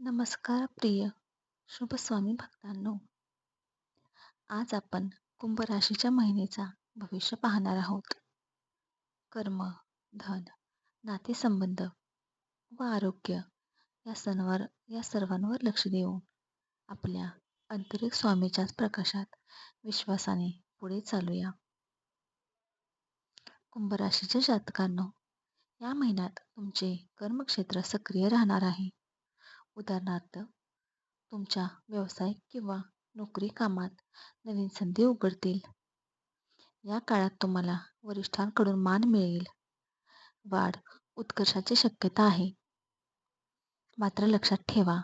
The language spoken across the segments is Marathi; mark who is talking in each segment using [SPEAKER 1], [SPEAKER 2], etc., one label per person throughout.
[SPEAKER 1] नमस्कार प्रिय शुभ स्वामी भक्तांनो. आज आपण कुंभ राशीच्या महिनेचा भविष्य पाहणार आहोत. कर्म धन नातेसंबंध व आरोग्य या सणवर या सर्वांवर लक्ष देऊन आपल्या आंतरिक स्वामीच्याच प्रकाशात विश्वासाने पुढे चालूया. कुंभ राशीच्या जातकांनो या महिन्यात तुमचे कर्मक्षेत्र सक्रिय राहणार आहे. उदाहरणार्थ तुमच्या व्यवसाय किंवा नोकरी कामात नवीन संधी उघडतील. या काळात तुम्हाला वरिष्ठांकडून मान मिळेल. वाढ उत्कर्षाची शक्यता आहे. मात्र लक्षात ठेवा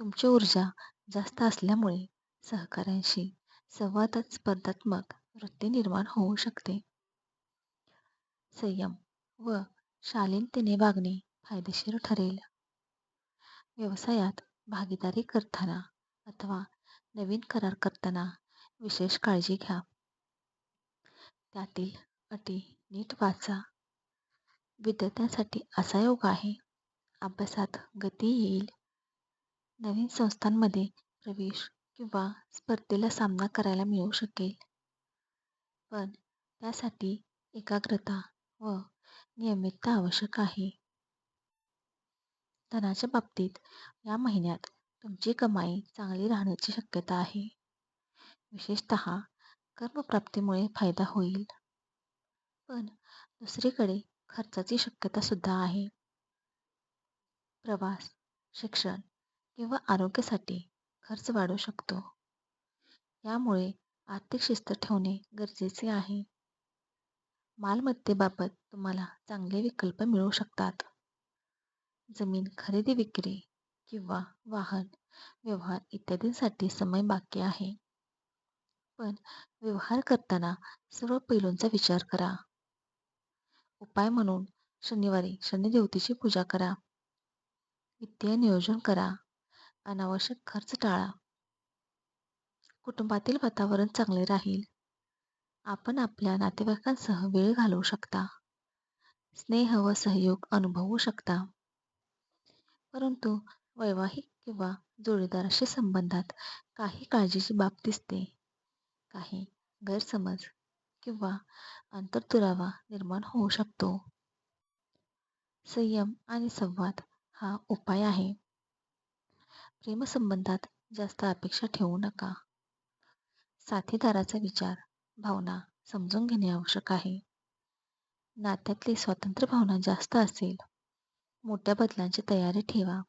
[SPEAKER 1] तुमची ऊर्जा जास्त असल्यामुळे सहकाऱ्यांशी संवादात स्पर्धात्मक वृत्ती निर्माण होऊ शकते. संयम व शालीनतेने वागणे फायदेशीर ठरेल. व्यवसायात भागीदारी करताना अथवा नवीन करार करताना विशेष काळजी घ्या. त्यातील अटी नीट वाचा. विद्यार्थ्यांसाठी असा योग आहे. अभ्यासात गती येईल. नवीन संस्थांमध्ये प्रवेश किंवा स्पर्धेला सामना करायला मिळू शकेल. पण त्यासाठी एकाग्रता व नियमितता आवश्यक आहे. धनाच्या बाबतीत या महिन्यात तुमची कमाई चांगली राहण्याची शक्यता आहे. विशेषत कर्मप्राप्तीमुळे फायदा होईल. पण दुसरीकडे खर्चाची शक्यता सुद्धा आहे. प्रवास शिक्षण किंवा आरोग्यासाठी खर्च वाढू शकतो. यामुळे आर्थिक शिस्त ठेवणे गरजेचे आहे. मालमत्तेबाबत तुम्हाला चांगले विकल्प मिळू शकतात. जमीन खरेदी विक्री किंवा वाहन व्यवहार इत्यादींसाठी समय बाकी आहे. पण व्यवहार करताना सर्व पैलूंचा विचार करा. उपाय म्हणून शनिवारी शनिदेवतेची पूजा करा. वित्तीय नियोजन करा. अनावश्यक खर्च टाळा. कुटुंबातील वातावरण चांगले राहील. आपण आपल्या नातेवाईकांसह वेळ घालवू शकता. स्नेह व सहयोग अनुभवू शकता. परंतु वैवाहिक किंवा जोडीदाराशी संबंधात काही काळजीची बाब दिसते. काही गैरसमज किंवा आंतरदुरावा निर्माण होऊ शकतो. संयम आणि संवाद हा उपाय आहे. प्रेमसंबंधात जास्त अपेक्षा ठेवू नका. साथीदाराचा विचार भावना समजून घेणे आवश्यक आहे. नात्यातली स्वातंत्र्य भावना जास्त असेल मोठ्या बदलांची तयारी ठेवा.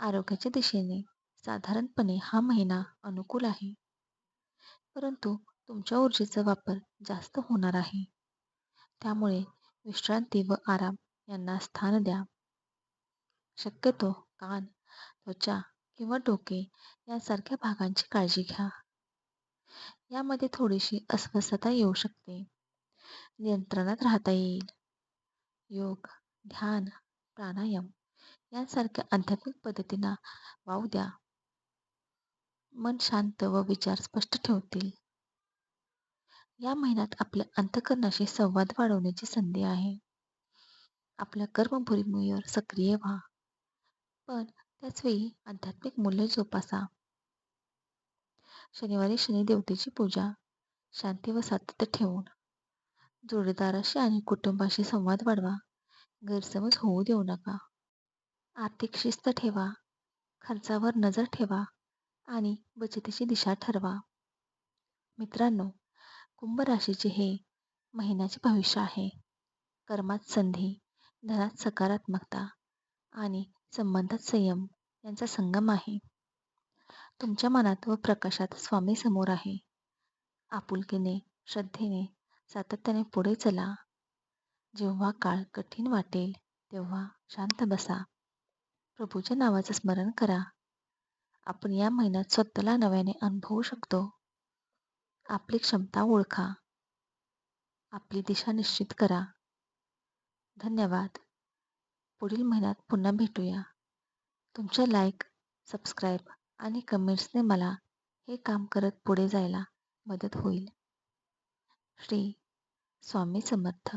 [SPEAKER 1] आरोग्याच्या दिशेने साधारणपणे हा महिना अनुकूल आहे. परंतु तुमच्या ऊर्जेचा वापर जास्त होणार आहे. त्यामुळे विश्रांती व आराम यांना स्थान द्या. शक्यतो कान त्वचा किंवा डोके यासारख्या भागांची काळजी घ्या. यामध्ये थोडीशी अस्वस्थता येऊ शकते. नियंत्रणात राहता येईल. योग ध्यान प्राणायाम यांसारख्या आध्यात्मिक पद्धतींना वाव द्या. मन शांत व विचार स्पष्ट ठेवतील. या महिन्यात आपल्या अंतकरणाशी संवाद वाढवण्याची संधी आहे. आपल्या कर्मभूमीवर सक्रिय व्हा. पण त्याचवेळी आध्यात्मिक मूल्य जोपासा. शनिवारी शनी देवतेची पूजा शांती व सातत्य ठेवून जोडीदाराशी आणि कुटुंबाशी संवाद वाढवा. गैरसमज होऊ देऊ नका. आर्थिक शिस्त ठेवा. खर्चावर नजर ठेवा आणि बचतीची दिशा ठरवा. मित्रांनो कुंभ राशीचे हे महिन्याचे भविष्य आहे. कर्मात संधी धनात सकारात्मकता आणि संबंधात संयम यांचा संगम आहे. तुमच्या मनात व प्रकाशात स्वामी समोर आहे. आपुलकीने श्रद्धेने सातत्याने पुढे चला. जेव्हा काळ कठीण वाटेल तेव्हा शांत बसा. प्रभूच्या नावाचं स्मरण करा. आपण या महिन्यात स्वतःला नव्याने अनुभवू शकतो. आपली क्षमता ओळखा. आपली दिशा निश्चित करा. धन्यवाद. पुढील महिन्यात पुन्हा भेटूया. तुमच्या लाईक सबस्क्राईब आणि कमेंट्सने मला हे काम करत पुढे जायला मदत होईल. श्री स्वामी समर्थ.